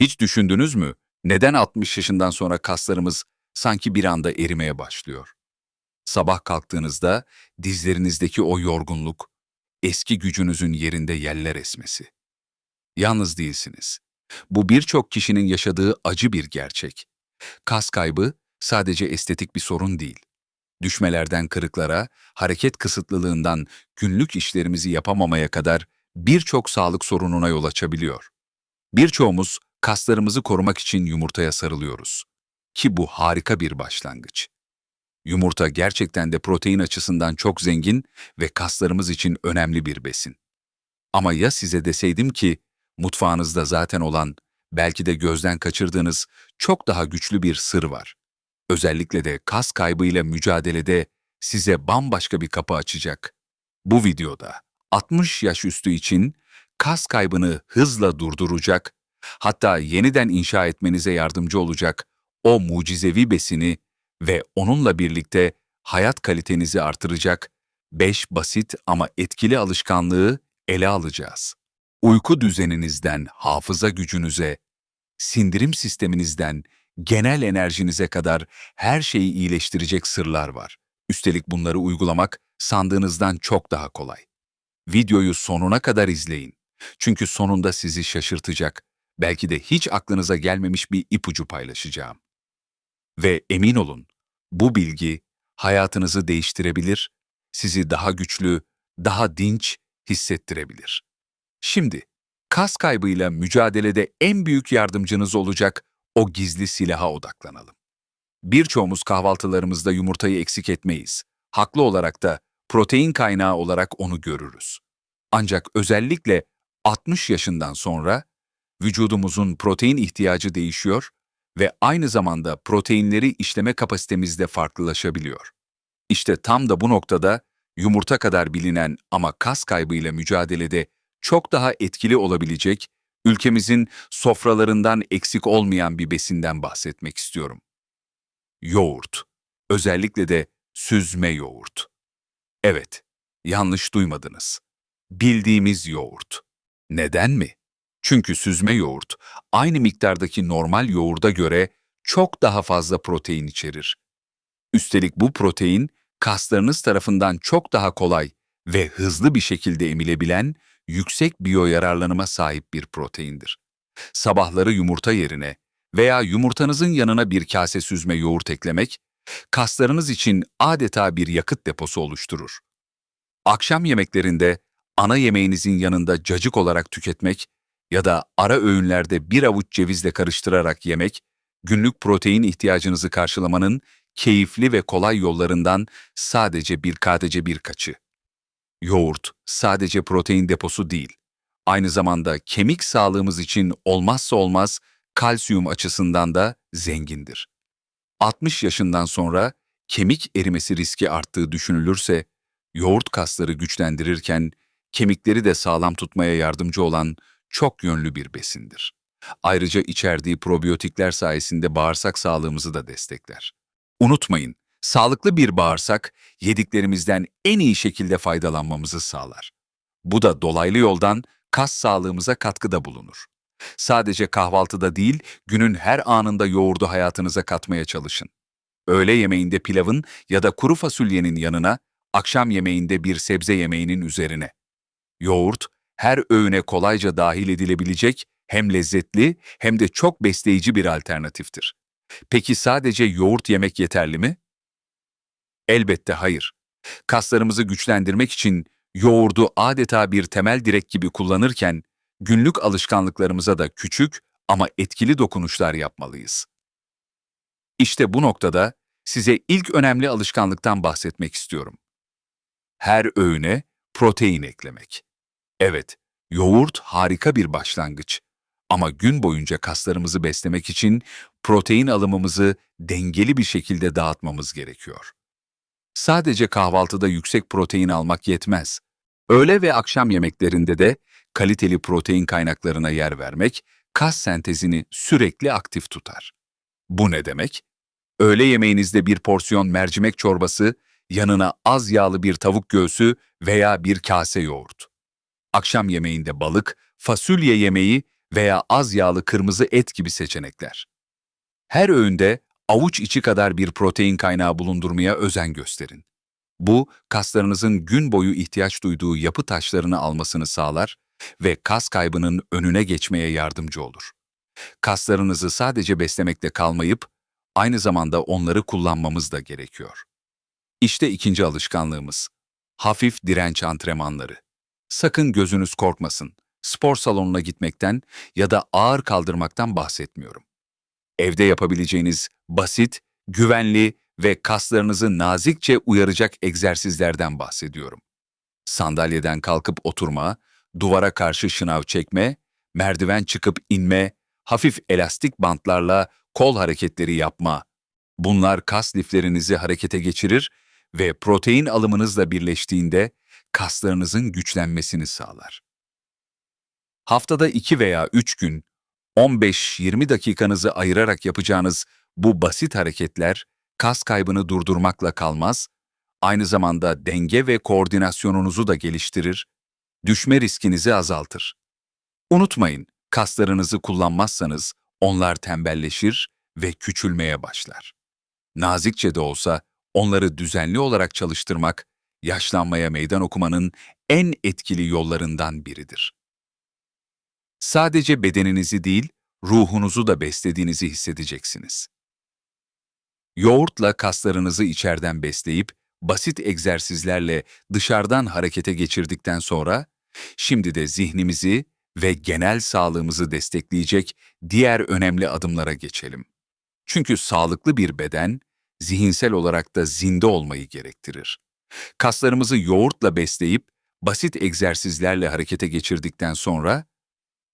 Hiç düşündünüz mü? Neden 60 yaşından sonra kaslarımız sanki bir anda erimeye başlıyor? Sabah kalktığınızda dizlerinizdeki o yorgunluk, eski gücünüzün yerinde yeller esmesi. Yalnız değilsiniz. Bu birçok kişinin yaşadığı acı bir gerçek. Kas kaybı sadece estetik bir sorun değil. Düşmelerden kırıklara, hareket kısıtlılığından günlük işlerimizi yapamamaya kadar birçok sağlık sorununa yol açabiliyor. Birçoğumuz kaslarımızı korumak için yumurtaya sarılıyoruz. Ki bu harika bir başlangıç. Yumurta gerçekten de protein açısından çok zengin ve kaslarımız için önemli bir besin. Ama ya size deseydim ki mutfağınızda zaten olan, belki de gözden kaçırdığınız çok daha güçlü bir sır var. Özellikle de kas kaybıyla mücadelede size bambaşka bir kapı açacak. Bu videoda 60 yaş üstü için kas kaybını hızla durduracak, hatta yeniden inşa etmenize yardımcı olacak o mucizevi besini ve onunla birlikte hayat kalitenizi artıracak 5 basit ama etkili alışkanlığı ele alacağız. Uyku düzeninizden hafıza gücünüze, sindirim sisteminizden genel enerjinize kadar her şeyi iyileştirecek sırlar var. Üstelik bunları uygulamak sandığınızdan çok daha kolay. Videoyu sonuna kadar izleyin. Çünkü sonunda sizi şaşırtacak, belki de hiç aklınıza gelmemiş bir ipucu paylaşacağım. Ve emin olun, bu bilgi hayatınızı değiştirebilir, sizi daha güçlü, daha dinç hissettirebilir. Şimdi, kas kaybıyla mücadelede en büyük yardımcınız olacak o gizli silaha odaklanalım. Birçoğumuz kahvaltılarımızda yumurtayı eksik etmeyiz. Haklı olarak da protein kaynağı olarak onu görürüz. Ancak özellikle 60 yaşından sonra vücudumuzun protein ihtiyacı değişiyor ve aynı zamanda proteinleri işleme kapasitemiz de farklılaşabiliyor. İşte tam da bu noktada yumurta kadar bilinen ama kas kaybıyla mücadelede çok daha etkili olabilecek, ülkemizin sofralarından eksik olmayan bir besinden bahsetmek istiyorum. Yoğurt. Özellikle de süzme yoğurt. Evet, yanlış duymadınız. Bildiğimiz yoğurt. Neden mi? Çünkü süzme yoğurt aynı miktardaki normal yoğurda göre çok daha fazla protein içerir. Üstelik bu protein kaslarınız tarafından çok daha kolay ve hızlı bir şekilde emilebilen yüksek biyoyararlanıma sahip bir proteindir. Sabahları yumurta yerine veya yumurtanızın yanına bir kase süzme yoğurt eklemek, kaslarınız için adeta bir yakıt deposu oluşturur. Akşam yemeklerinde ana yemeğinizin yanında cacık olarak tüketmek ya da ara öğünlerde bir avuç cevizle karıştırarak yemek, günlük protein ihtiyacınızı karşılamanın keyifli ve kolay yollarından sadece bir kadece birkaçı. Yoğurt sadece protein deposu değil, aynı zamanda kemik sağlığımız için olmazsa olmaz kalsiyum açısından da zengindir. 60 yaşından sonra kemik erimesi riski arttığı düşünülürse, yoğurt kasları güçlendirirken kemikleri de sağlam tutmaya yardımcı olan çok yönlü bir besindir. Ayrıca içerdiği probiyotikler sayesinde bağırsak sağlığımızı da destekler. Unutmayın, sağlıklı bir bağırsak yediklerimizden en iyi şekilde faydalanmamızı sağlar. Bu da dolaylı yoldan kas sağlığımıza katkıda bulunur. Sadece kahvaltıda değil, günün her anında yoğurdu hayatınıza katmaya çalışın. Öğle yemeğinde pilavın ya da kuru fasulyenin yanına, akşam yemeğinde bir sebze yemeğinin üzerine. Yoğurt, her öğüne kolayca dahil edilebilecek hem lezzetli hem de çok besleyici bir alternatiftir. Peki sadece yoğurt yemek yeterli mi? Elbette hayır. Kaslarımızı güçlendirmek için yoğurdu adeta bir temel direk gibi kullanırken, günlük alışkanlıklarımıza da küçük ama etkili dokunuşlar yapmalıyız. İşte bu noktada size ilk önemli alışkanlıktan bahsetmek istiyorum. Her öğüne protein eklemek. Evet, yoğurt harika bir başlangıç. Ama gün boyunca kaslarımızı beslemek için protein alımımızı dengeli bir şekilde dağıtmamız gerekiyor. Sadece kahvaltıda yüksek protein almak yetmez. Öğle ve akşam yemeklerinde de kaliteli protein kaynaklarına yer vermek kas sentezini sürekli aktif tutar. Bu ne demek? Öğle yemeğinizde bir porsiyon mercimek çorbası, yanına az yağlı bir tavuk göğsü veya bir kase yoğurt. Akşam yemeğinde balık, fasulye yemeği veya az yağlı kırmızı et gibi seçenekler. Her öğünde avuç içi kadar bir protein kaynağı bulundurmaya özen gösterin. Bu, kaslarınızın gün boyu ihtiyaç duyduğu yapı taşlarını almasını sağlar ve kas kaybının önüne geçmeye yardımcı olur. Kaslarınızı sadece beslemekle kalmayıp, aynı zamanda onları kullanmamız da gerekiyor. İşte ikinci alışkanlığımız. Hafif direnç antrenmanları. Sakın gözünüz korkmasın. Spor salonuna gitmekten ya da ağır kaldırmaktan bahsetmiyorum. Evde yapabileceğiniz basit, güvenli ve kaslarınızı nazikçe uyaracak egzersizlerden bahsediyorum. Sandalyeden kalkıp oturma, duvara karşı şınav çekme, merdiven çıkıp inme, hafif elastik bantlarla kol hareketleri yapma. Bunlar kas liflerinizi harekete geçirir ve protein alımınızla birleştiğinde kaslarınızın güçlenmesini sağlar. Haftada 2 veya 3 gün 15-20 dakikanızı ayırarak yapacağınız bu basit hareketler kas kaybını durdurmakla kalmaz, aynı zamanda denge ve koordinasyonunuzu da geliştirir, düşme riskinizi azaltır. Unutmayın, kaslarınızı kullanmazsanız onlar tembelleşir ve küçülmeye başlar. Nazikçe de olsa onları düzenli olarak çalıştırmak, yaşlanmaya meydan okumanın en etkili yollarından biridir. Sadece bedeninizi değil, ruhunuzu da beslediğinizi hissedeceksiniz. Yoğurtla kaslarınızı içeriden besleyip, basit egzersizlerle dışarıdan harekete geçirdikten sonra, şimdi de zihnimizi ve genel sağlığımızı destekleyecek diğer önemli adımlara geçelim. Çünkü sağlıklı bir beden, zihinsel olarak da zinde olmayı gerektirir. Kaslarımızı yoğurtla besleyip, basit egzersizlerle harekete geçirdikten sonra,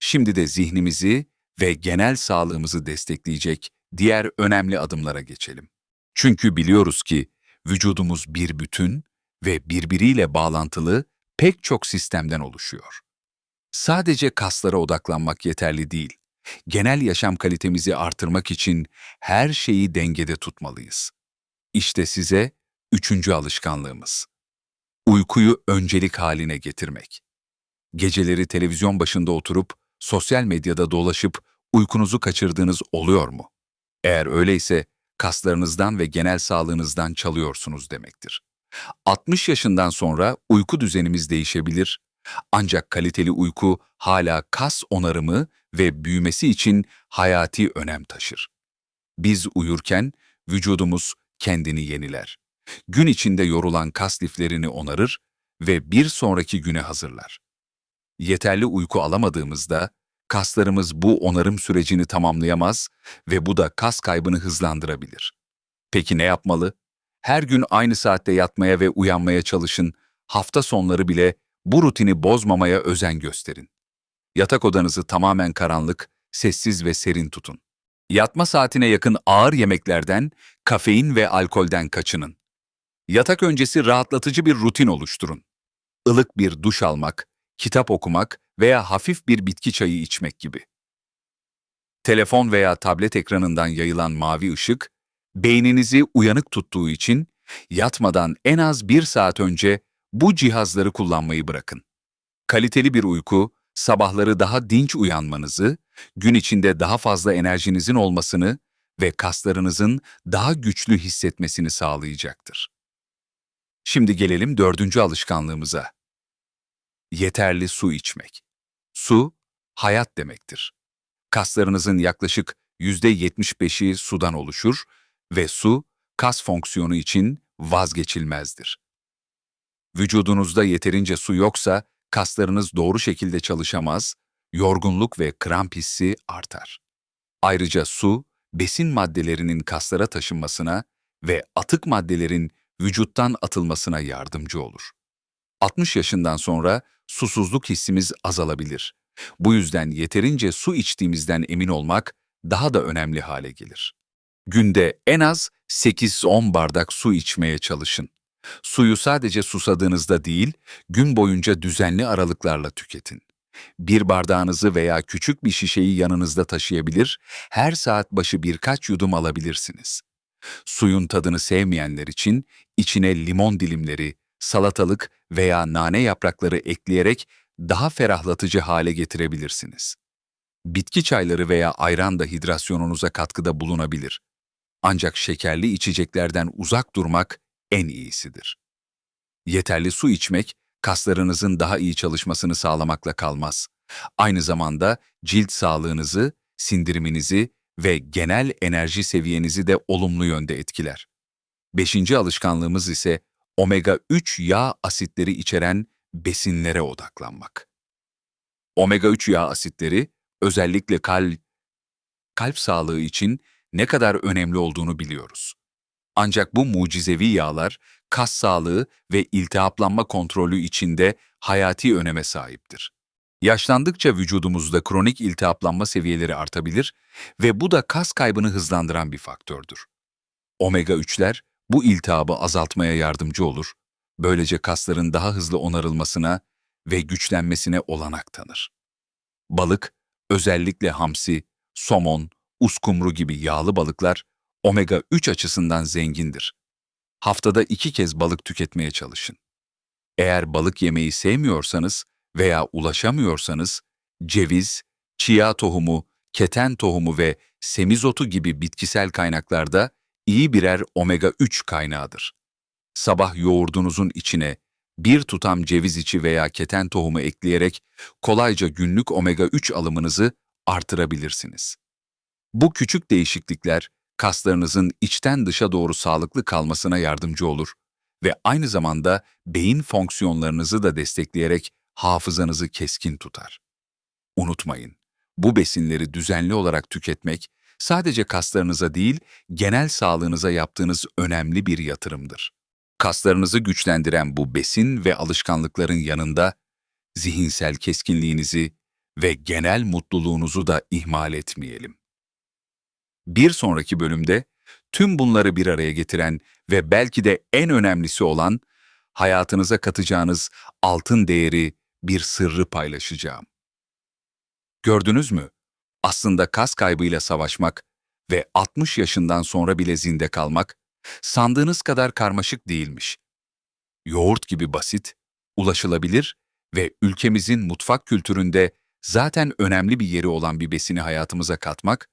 şimdi de zihnimizi ve genel sağlığımızı destekleyecek diğer önemli adımlara geçelim. Çünkü biliyoruz ki vücudumuz bir bütün ve birbiriyle bağlantılı pek çok sistemden oluşuyor. Sadece kaslara odaklanmak yeterli değil. Genel yaşam kalitemizi artırmak için her şeyi dengede tutmalıyız. İşte size üçüncü alışkanlığımız. Uykuyu öncelik haline getirmek. Geceleri televizyon başında oturup sosyal medyada dolaşıp uykunuzu kaçırdığınız oluyor mu? Eğer öyleyse kaslarınızdan ve genel sağlığınızdan çalıyorsunuz demektir. 60 yaşından sonra uyku düzenimiz değişebilir ancak kaliteli uyku hala kas onarımı ve büyümesi için hayati önem taşır. Biz uyurken vücudumuz kendini yeniler. Gün içinde yorulan kas liflerini onarır ve bir sonraki güne hazırlar. Yeterli uyku alamadığımızda kaslarımız bu onarım sürecini tamamlayamaz ve bu da kas kaybını hızlandırabilir. Peki ne yapmalı? Her gün aynı saatte yatmaya ve uyanmaya çalışın, hafta sonları bile bu rutini bozmamaya özen gösterin. Yatak odanızı tamamen karanlık, sessiz ve serin tutun. Yatma saatine yakın ağır yemeklerden, kafein ve alkolden kaçının. Yatak öncesi rahatlatıcı bir rutin oluşturun. Ilık bir duş almak, kitap okumak veya hafif bir bitki çayı içmek gibi. Telefon veya tablet ekranından yayılan mavi ışık, beyninizi uyanık tuttuğu için yatmadan en az bir saat önce bu cihazları kullanmayı bırakın. Kaliteli bir uyku, sabahları daha dinç uyanmanızı, gün içinde daha fazla enerjinizin olmasını ve kaslarınızın daha güçlü hissetmesini sağlayacaktır. Şimdi gelelim dördüncü alışkanlığımıza. Yeterli su içmek. Su, hayat demektir. Kaslarınızın yaklaşık %75'i sudan oluşur ve su, kas fonksiyonu için vazgeçilmezdir. Vücudunuzda yeterince su yoksa kaslarınız doğru şekilde çalışamaz, yorgunluk ve kramp hissi artar. Ayrıca su, besin maddelerinin kaslara taşınmasına ve atık maddelerin vücuttan atılmasına yardımcı olur. 60 yaşından sonra susuzluk hissimiz azalabilir. Bu yüzden yeterince su içtiğimizden emin olmak daha da önemli hale gelir. Günde en az 8-10 bardak su içmeye çalışın. Suyu sadece susadığınızda değil, gün boyunca düzenli aralıklarla tüketin. Bir bardağınızı veya küçük bir şişeyi yanınızda taşıyabilir, her saat başı birkaç yudum alabilirsiniz. Suyun tadını sevmeyenler için içine limon dilimleri, salatalık veya nane yaprakları ekleyerek daha ferahlatıcı hale getirebilirsiniz. Bitki çayları veya ayran da hidrasyonunuza katkıda bulunabilir. Ancak şekerli içeceklerden uzak durmak en iyisidir. Yeterli su içmek, kaslarınızın daha iyi çalışmasını sağlamakla kalmaz. Aynı zamanda cilt sağlığınızı, sindiriminizi ve genel enerji seviyenizi de olumlu yönde etkiler. Beşinci alışkanlığımız ise omega-3 yağ asitleri içeren besinlere odaklanmak. Omega-3 yağ asitleri özellikle kalp, kalp sağlığı için ne kadar önemli olduğunu biliyoruz. Ancak bu mucizevi yağlar kas sağlığı ve iltihaplanma kontrolü içinde hayati öneme sahiptir. Yaşlandıkça vücudumuzda kronik iltihaplanma seviyeleri artabilir ve bu da kas kaybını hızlandıran bir faktördür. Omega-3'ler bu iltihabı azaltmaya yardımcı olur, böylece kasların daha hızlı onarılmasına ve güçlenmesine olanak tanır. Balık, özellikle hamsi, somon, uskumru gibi yağlı balıklar omega-3 açısından zengindir. Haftada iki kez balık tüketmeye çalışın. Eğer balık yemeyi sevmiyorsanız veya ulaşamıyorsanız, ceviz, çiya tohumu, keten tohumu ve semizotu gibi bitkisel kaynaklarda iyi birer omega-3 kaynağıdır. Sabah yoğurdunuzun içine bir tutam ceviz içi veya keten tohumu ekleyerek kolayca günlük omega-3 alımınızı artırabilirsiniz. Bu küçük değişiklikler kaslarınızın içten dışa doğru sağlıklı kalmasına yardımcı olur ve aynı zamanda beyin fonksiyonlarınızı da destekleyerek hafızanızı keskin tutar. Unutmayın, bu besinleri düzenli olarak tüketmek sadece kaslarınıza değil, genel sağlığınıza yaptığınız önemli bir yatırımdır. Kaslarınızı güçlendiren bu besin ve alışkanlıkların yanında zihinsel keskinliğinizi ve genel mutluluğunuzu da ihmal etmeyelim. Bir sonraki bölümde tüm bunları bir araya getiren ve belki de en önemlisi olan hayatınıza katacağınız altın değeri bir sırrı paylaşacağım. Gördünüz mü? Aslında kas kaybıyla savaşmak ve 60 yaşından sonra bile zinde kalmak sandığınız kadar karmaşık değilmiş. Yoğurt gibi basit, ulaşılabilir ve ülkemizin mutfak kültüründe zaten önemli bir yeri olan bir besini hayatımıza katmak,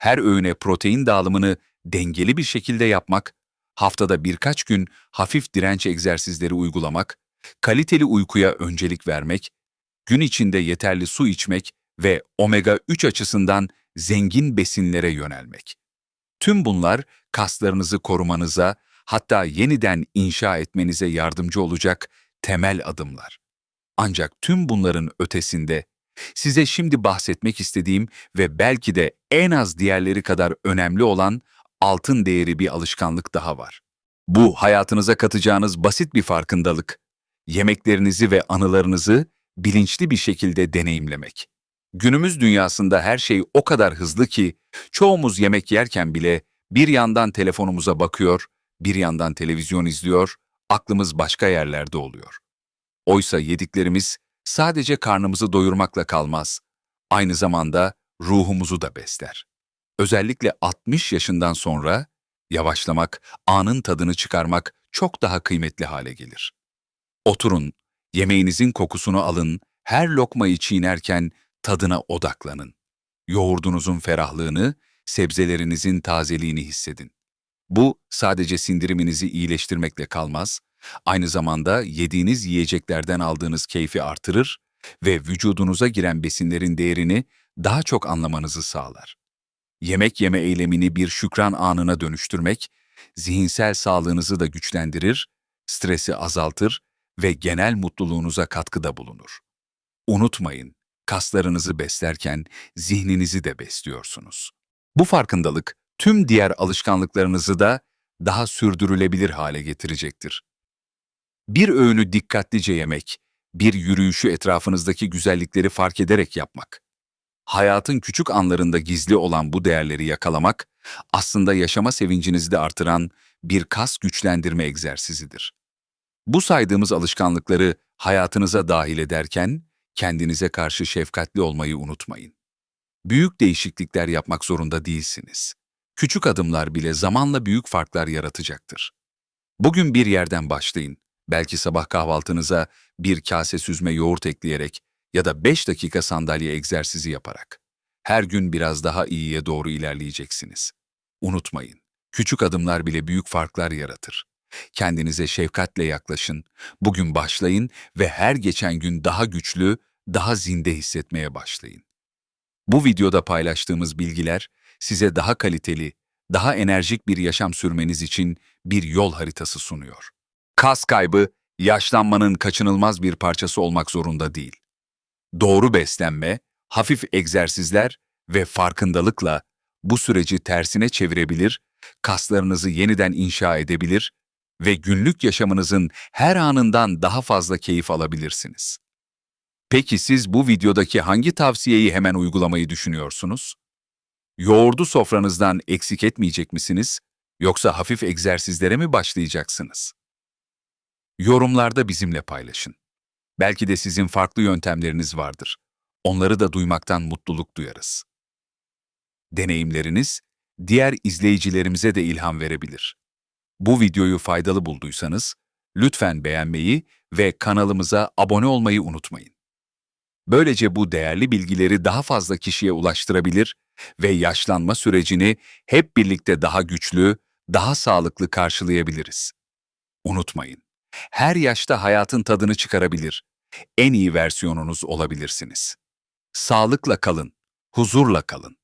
her öğüne protein dağılımını dengeli bir şekilde yapmak, haftada birkaç gün hafif direnç egzersizleri uygulamak, kaliteli uykuya öncelik vermek, gün içinde yeterli su içmek ve omega-3 açısından zengin besinlere yönelmek. Tüm bunlar kaslarınızı korumanıza, hatta yeniden inşa etmenize yardımcı olacak temel adımlar. Ancak tüm bunların ötesinde size şimdi bahsetmek istediğim ve belki de en az diğerleri kadar önemli olan altın değeri bir alışkanlık daha var. Bu hayatınıza katacağınız basit bir farkındalık. Yemeklerinizi ve anılarınızı bilinçli bir şekilde deneyimlemek. Günümüz dünyasında her şey o kadar hızlı ki çoğumuz yemek yerken bile bir yandan telefonumuza bakıyor, bir yandan televizyon izliyor, aklımız başka yerlerde oluyor. Oysa yediklerimiz sadece karnımızı doyurmakla kalmaz, aynı zamanda ruhumuzu da besler. Özellikle 60 yaşından sonra yavaşlamak, anın tadını çıkarmak çok daha kıymetli hale gelir. Oturun, yemeğinizin kokusunu alın, her lokmayı çiğnerken tadına odaklanın. Yoğurdunuzun ferahlığını, sebzelerinizin tazeliğini hissedin. Bu sadece sindiriminizi iyileştirmekle kalmaz, aynı zamanda yediğiniz yiyeceklerden aldığınız keyfi artırır ve vücudunuza giren besinlerin değerini daha çok anlamanızı sağlar. Yemek yeme eylemini bir şükran anına dönüştürmek, zihinsel sağlığınızı da güçlendirir, stresi azaltır ve genel mutluluğunuza katkıda bulunur. Unutmayın, kaslarınızı beslerken zihninizi de besliyorsunuz. Bu farkındalık tüm diğer alışkanlıklarınızı da daha sürdürülebilir hale getirecektir. Bir öğünü dikkatlice yemek, bir yürüyüşü etrafınızdaki güzellikleri fark ederek yapmak. Hayatın küçük anlarında gizli olan bu değerleri yakalamak, aslında yaşama sevincinizi de artıran bir kas güçlendirme egzersizidir. Bu saydığımız alışkanlıkları hayatınıza dahil ederken, kendinize karşı şefkatli olmayı unutmayın. Büyük değişiklikler yapmak zorunda değilsiniz. Küçük adımlar bile zamanla büyük farklar yaratacaktır. Bugün bir yerden başlayın. Belki sabah kahvaltınıza bir kase süzme yoğurt ekleyerek ya da 5 dakika sandalye egzersizi yaparak. Her gün biraz daha iyiye doğru ilerleyeceksiniz. Unutmayın, küçük adımlar bile büyük farklar yaratır. Kendinize şefkatle yaklaşın, bugün başlayın ve her geçen gün daha güçlü, daha zinde hissetmeye başlayın. Bu videoda paylaştığımız bilgiler size daha kaliteli, daha enerjik bir yaşam sürmeniz için bir yol haritası sunuyor. Kas kaybı, yaşlanmanın kaçınılmaz bir parçası olmak zorunda değil. Doğru beslenme, hafif egzersizler ve farkındalıkla bu süreci tersine çevirebilir, kaslarınızı yeniden inşa edebilir ve günlük yaşamınızın her anından daha fazla keyif alabilirsiniz. Peki siz bu videodaki hangi tavsiyeyi hemen uygulamayı düşünüyorsunuz? Yoğurdu sofranızdan eksik etmeyecek misiniz yoksa hafif egzersizlere mi başlayacaksınız? Yorumlarda bizimle paylaşın. Belki de sizin farklı yöntemleriniz vardır. Onları da duymaktan mutluluk duyarız. Deneyimleriniz diğer izleyicilerimize de ilham verebilir. Bu videoyu faydalı bulduysanız lütfen beğenmeyi ve kanalımıza abone olmayı unutmayın. Böylece bu değerli bilgileri daha fazla kişiye ulaştırabilir ve yaşlanma sürecini hep birlikte daha güçlü, daha sağlıklı karşılayabiliriz. Unutmayın, her yaşta hayatın tadını çıkarabilir, en iyi versiyonunuz olabilirsiniz. Sağlıkla kalın, huzurla kalın.